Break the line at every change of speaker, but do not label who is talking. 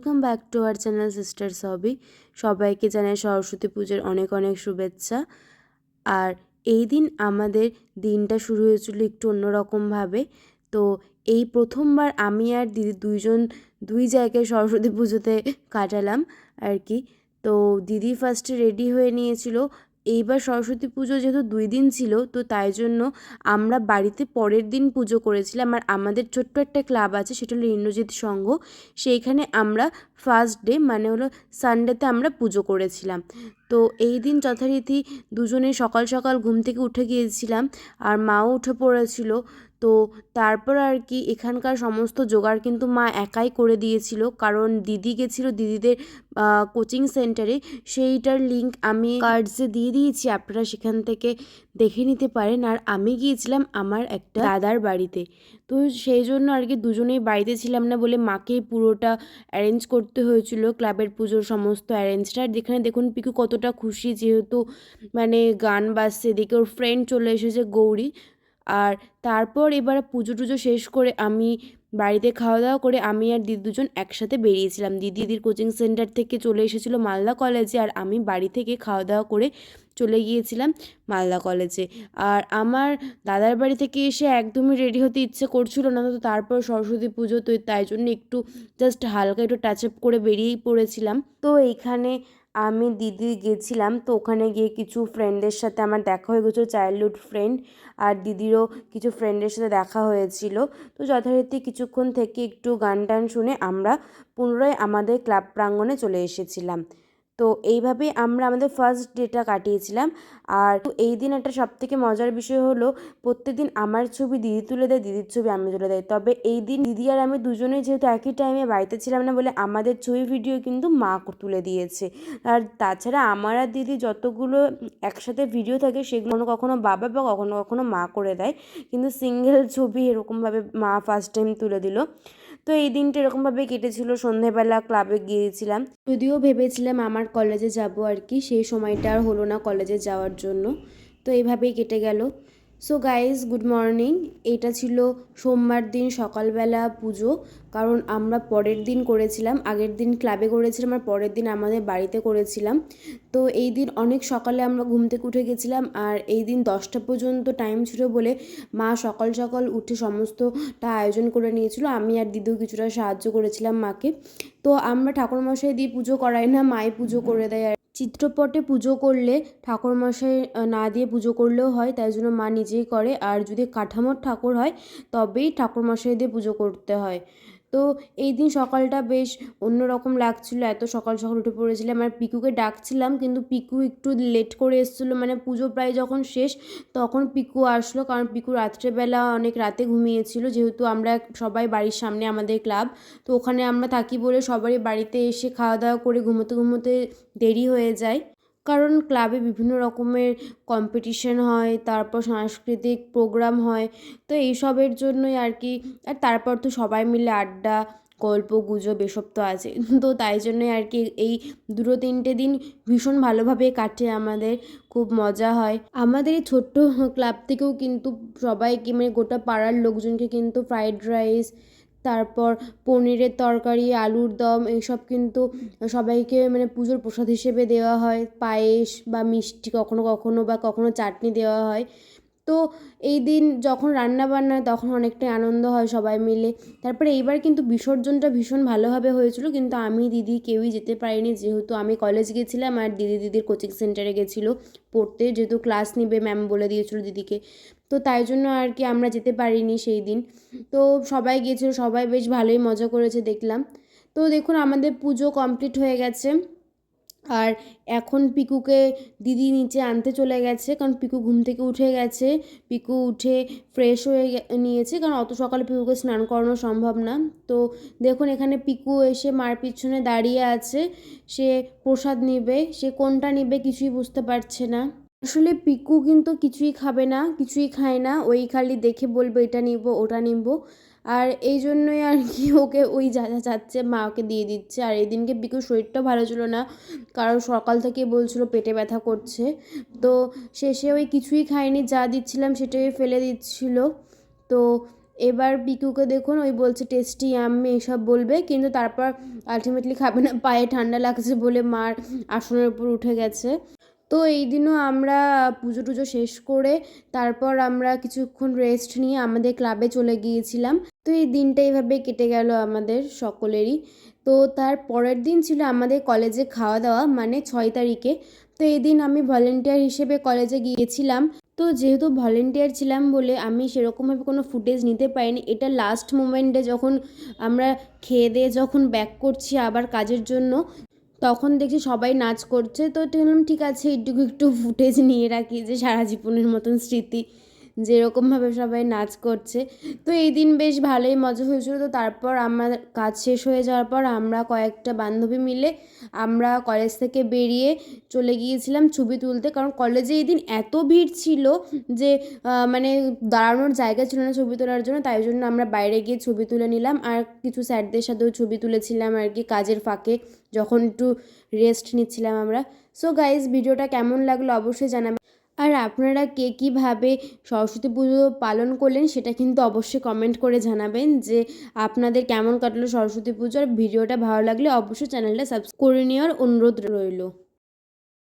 Welcome back to our channel sister সবই সবাইকে জানাই সরস্বতী পুজোর অনেক অনেক শুভেচ্ছা। আর এই দিন আমাদের দিনটা শুরু হয়েছিল একটু অন্যরকমভাবে। তো এই প্রথমবার আমি আর দিদি দুইজন, দুই জায়গায় সরস্বতী পুজোতে কাটালাম আর কি। তো দিদি ফার্স্টে রেডি হয়ে নিয়েছিল এইবার সরস্বতী পুজো যেহেতু দুই দিন ছিল, তো তাই জন্য আমরা বাড়িতে পরের দিন পুজো করেছিলাম। আর আমাদের ছোট্ট একটা ক্লাব আছে, সেটা হলো ইন্দ্রজিৎ সংঘ। সেইখানে আমরা ফার্স্ট ডে মানে হলো সানডেতে আমরা পুজো করেছিলাম। তো এই দিন যথারীতি দুজনে সকাল সকাল ঘুম থেকে উঠে গিয়েছিলাম। আর মাও উঠে পড়েছিল। তো তারপর আর কি এখানকার সমস্ত জোগাড় কিন্তু মা একাই করে দিয়েছিল। কারণ দিদি গেছিল দিদিদের কোচিং সেন্টারে সেইটার লিঙ্ক আমি কার্ডসে দিয়ে দিয়েছি, আপনারা সেখান থেকে দেখে নিতে পারেন। আর আমি গিয়েছিলাম আমার একটা দাদার বাড়িতে। তো সেই জন্য আর কি দুজনেই বাড়িতে ছিলাম না বলে মাকে পুরোটা অ্যারেঞ্জ করতে হয়েছিল। ক্লাবের পুজোর সমস্ত অ্যারেঞ্জটা আর যেখানে দেখুন পিকু কতটা খুশি, যেহেতু মানে গান বাজছে এদিকে ওর ফ্রেন্ড চলে এসেছে গৌরী। আর তারপর এবার পুজো টুজো শেষ করে আমি বাড়িতে খাওয়া দাওয়া করে আমি আর দিদি দুজন একসাথে বেরিয়েছিলাম। দিদি দিদির কোচিং সেন্টার থেকে চলে এসেছিল মালদা কলেজে আর আমি বাড়ি থেকে খাওয়া দাওয়া করে চলে গিয়েছিলাম মালদা কলেজে আর আমার দাদার বাড়ি থেকে এসে একদমই রেডি হতে ইচ্ছে করছিল না, তো তারপর সরস্বতী পুজো, তো তাই জন্য একটু জাস্ট হালকা একটু টাচ আপ করে বেরিয়েই পড়েছিলাম। তো এইখানে আমি দিদি গেছিলাম, তো ওখানে গিয়ে কিছু ফ্রেন্ডের সাথে আমার দেখা হয়ে গেছিল চাইল্ডহুড ফ্রেন্ড আর দিদিরও কিছু ফ্রেন্ডের সাথে দেখা হয়েছিল। তো যথারীতি কিছুক্ষণ থেকে একটু গান টান শুনে আমরা পুনরায় আমাদের ক্লাব প্রাঙ্গণে চলে এসেছিলাম। তো এইভাবেই আমরা আমাদের ফার্স্ট ডেটা কাটিয়েছিলাম। আর এই দিন একটা সবথেকে মজার বিষয় হলো, প্রত্যেকদিন আমার ছবি দিদি তুলে দেয়, দিদির ছবি আমি তুলে দেয় তবে এই দিন দিদি আর আমি দুজনেই যেহেতু একই টাইমে বাড়িতে ছিলাম না বলে আমাদের ছবি ভিডিও কিন্তু মা তুলে দিয়েছে। আর তাছাড়া আমার আর দিদি যতগুলো একসাথে ভিডিও থাকে সেগুলো কখনো বাবা বা কখনো কখনো মা করে দেয়। কিন্তু সিঙ্গেল ছবি এরকমভাবে মা ফার্স্ট টাইম তুলে দিল। তো এই দিনটা এরকমভাবে কেটেছিল। সন্ধেবেলা ক্লাবে গিয়েছিলাম। যদিও ভেবেছিলাম আমার কলেজে যাব আর কি, সেই সময়টা আর হলো না কলেজে যাওয়ার জন্য। তো এইভাবেই কেটে গেল। সো গাইজ গুড মর্নিং এটা ছিল সোমবার দিন সকালবেলা পুজো। কারণ আমরা পরের দিন করেছিলাম, আগের দিন ক্লাবে করেছিলাম আর পরের দিন আমাদের বাড়িতে করেছিলাম। তো এই দিন অনেক সকালে আমরা ঘুম থেকে উঠে গেছিলাম আর এই দিন দশটা পর্যন্ত টাইম ছিল বলে মা সকাল সকাল উঠে সমস্তটা আয়োজন করে নিয়েছিল। আমি আর দিদিও কিছুটা সাহায্য করেছিলাম মাকে। তো আমরা ঠাকুরমশাই দিয়ে পুজো করাই না, মাই পুজো করে দেয় আর চিত্রপটে পুজো করলে ঠাকুরমশাই না দিয়ে পুজো করলেও হয়, তাই জন্য মা নিজেই করে। আর যদি কাঠামোর ঠাকুর হয়, তবেই ঠাকুরমশাই দিয়ে পুজো করতে হয়। তো এই দিন সকালটা বেশ অন্যরকম লাগছিল। এত সকাল সকাল উঠে পড়েছিলাম। আর পিকুকে ডাকছিলাম, কিন্তু পিকু একটু লেট করে এসেছিল। মানে পুজো প্রায় যখন শেষ, তখন পিকু আসলো। কারণ পিকু রাত্রেবেলা অনেক রাতে ঘুমিয়েছিল। যেহেতু আমরা সবাই বাড়ির সামনে আমাদের ক্লাব, তো ওখানে আমরা থাকি বলে সবারই বাড়িতে এসে খাওয়া দাওয়া করে ঘুমোতে ঘুমোতে দেরি হয়ে যায়। কারণ ক্লাবে বিভিন্ন রকমের কম্পিটিশন হয়, তারপর সাংস্কৃতিক প্রোগ্রাম হয়। তো এইসবের জন্যই আর কি, আর তারপর তো সবাই মিলে আড্ডা, গল্প, গুজব এসব তো আছে। তো তাই জন্যই আর কি এই দুটো তিনটে দিন ভীষণ ভালোভাবে কাটে আমাদের খুব মজা হয়। আমাদের এই ছোট্ট ক্লাব থেকেও কিন্তু সবাইকে মানে গোটা পাড়ার লোকজনকে কিন্তু ফ্রাইড রাইস তারপর পনিরের তরকারি, আলুর দম এইসব কিন্তু সবাইকে মানে পুজোর প্রসাদ হিসেবে দেওয়া হয়। পায়েস বা মিষ্টি কখনো কখনো বা কখনো চাটনি দেওয়া হয়। তো এই দিন যখন রান্না বান্না তখন অনেকটাই আনন্দ হয় সবাই মিলে। তারপরে এইবার কিন্তু বিসর্জনটা ভীষণ ভালোভাবে হয়েছিল, কিন্তু আমি, দিদি কেউই যেতে পারিনি। যেহেতু আমি কলেজ গেছিলাম আর দিদি দিদির কোচিং সেন্টারে গেছিল পড়তে, যেহেতু ক্লাস নিবে ম্যাম বলে দিয়েছিলো দিদিকে। তো তাই জন্য আর কি আমরা যেতে পারিনি সেই দিন। তো সবাই গিয়েছিল সবাই বেশ ভালোই মজা করেছে দেখলাম। তো দেখুন, আমাদের পুজো কমপ্লিট হয়ে গেছে। আর এখন পিকুকে দিদি নিচে আনতে চলে গেছে, কারণ পিকু ঘুম থেকে উঠে গেছে। পিকু উঠে ফ্রেশ হয়ে নিয়েছে, কারণ অত সকালে পিকুকে স্নান করানো সম্ভব না। তো দেখুন, এখানে পিকু এসে মার পিছনে দাঁড়িয়ে আছে, সে প্রসাদ নেবে, সে কোনটা নেবে কিছুই বুঝতে পারছে না। আসলে পিকু কিন্তু কিছুই খাবে না, কিছুই খায় না, ওই খালি দেখে বলবে এটা নিব, ওটা নিব। আর এই জন্যই আর কি ওকে ওই যা যা চাচ্ছে মা ওকে দিয়ে দিচ্ছে। আর এই দিনকে পিকুর শরীরটাও ভালো ছিল না। কারণ সকাল থেকে বলছিল পেটে ব্যথা করছে। তো শেষে ওই কিছুই খায়নি, যা দিচ্ছিলাম সেটাই ফেলে দিচ্ছিল। তো এবার পিকুকে দেখুন, ওই বলছে, টেস্টি আম্মি এসব বলবে, কিন্তু তারপর আলটিমেটলি খাবে না। পায়ে ঠান্ডা লাগছে বলে মার আসনের উপর উঠে গেছে। তো এই দিনও আমরা পুজো টুজো শেষ করে তারপর আমরা কিছুক্ষণ রেস্ট নিয়ে আমাদের ক্লাবে চলে গিয়েছিলাম। তো এই দিনটা এইভাবে কেটে গেল আমাদের সকলেরই। তো তার পরের দিন ছিল আমাদের কলেজে খাওয়া দাওয়া মানে ছয় তারিখে। তো এই দিন আমি ভলেন্টিয়ার হিসেবে কলেজে গিয়েছিলাম। তো যেহেতু ভলেন্টিয়ার ছিলাম বলে আমি সেরকমভাবে কোনো ফুটেজ নিতে পারিনি, এটা লাস্ট মোমেন্টে যখন আমরা খেয়ে দিয়ে যখন ব্যাক করছি আবার কাজের জন্য, তখন দেখছি সবাই নাচ করছে। তো ঠিক আছে, এইটুকু একটু ফুটেজ নিয়ে রাখি যে সারা জীবনের মতন স্মৃতি। যেরকমভাবে সবাই নাচ করছে। তো এই দিন বেশ ভালোই মজা হয়েছিল। তো তারপর আমার কাজ শেষ হয়ে যাওয়ার পর আমরা কয়েকটা বান্ধবী মিলে আমরা কলেজ থেকে বেরিয়ে চলে গিয়েছিলাম ছবি তুলতে। কারণ কলেজে এই দিন এত ভিড় ছিল যে মানে দাঁড়ানোর জায়গা ছিল না ছবি তোলার জন্য। তাই জন্য আমরা বাইরে গিয়ে ছবি তুলে নিলাম। আর কিছু স্যারদের সাথেও ছবি তুলেছিলাম আর কি কাজের ফাঁকে। যখন একটু রেস্ট নিচ্ছিলাম আমরা। সো গাইজ ভিডিওটা কেমন লাগল অবশ্যই জানাবেন আর আপনারা কে কীভাবে সরস্বতী পুজো পালন করলেন সেটা কিন্তু অবশ্যই কমেন্ট করে জানাবেন যে আপনাদের কেমন কাটলো সরস্বতী পুজো। আর ভিডিওটা ভালো লাগলে অবশ্যই চ্যানেলটা সাবস্ক্রাইব করে নেওয়ার অনুরোধ রইল।